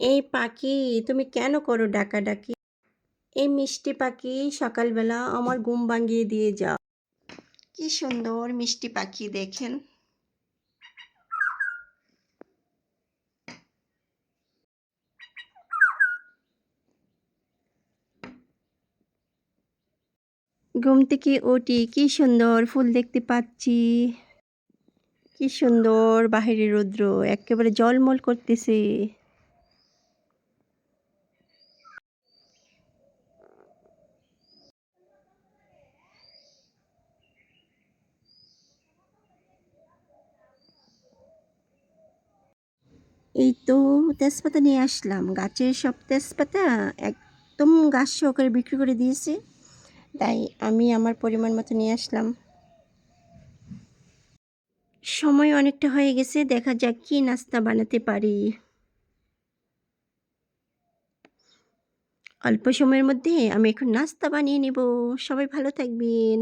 এই পাখি তুমি কেন করো ডাকাডাকি? এই মিষ্টি পাখি সকালবেলা আমার ঘুম ভাঙিয়ে দিয়ে যাও। কি সুন্দর মিষ্টি পাখি দেখেন। ঘুম থেকে উঠি কি সুন্দর ফুল দেখতে পাচ্ছি। কি সুন্দর বাহিরে রৌদ্র একেবারে জলমল করতেছে। এই তো তেজপাতা নিয়ে আসলাম। গাছের সব তেজপাতা একদম গাছ সহকারে বিক্রি করে দিয়েছে। তাই আমি আমার পরিমাণ মতো নিয়ে আসলাম। সময় অনেকটা হয়ে গেছে, দেখা যাক কি নাস্তা বানাতে পারি। অল্প সময়ের মধ্যে আমি এখন নাস্তা বানিয়ে নেব। সবাই ভালো থাকবেন।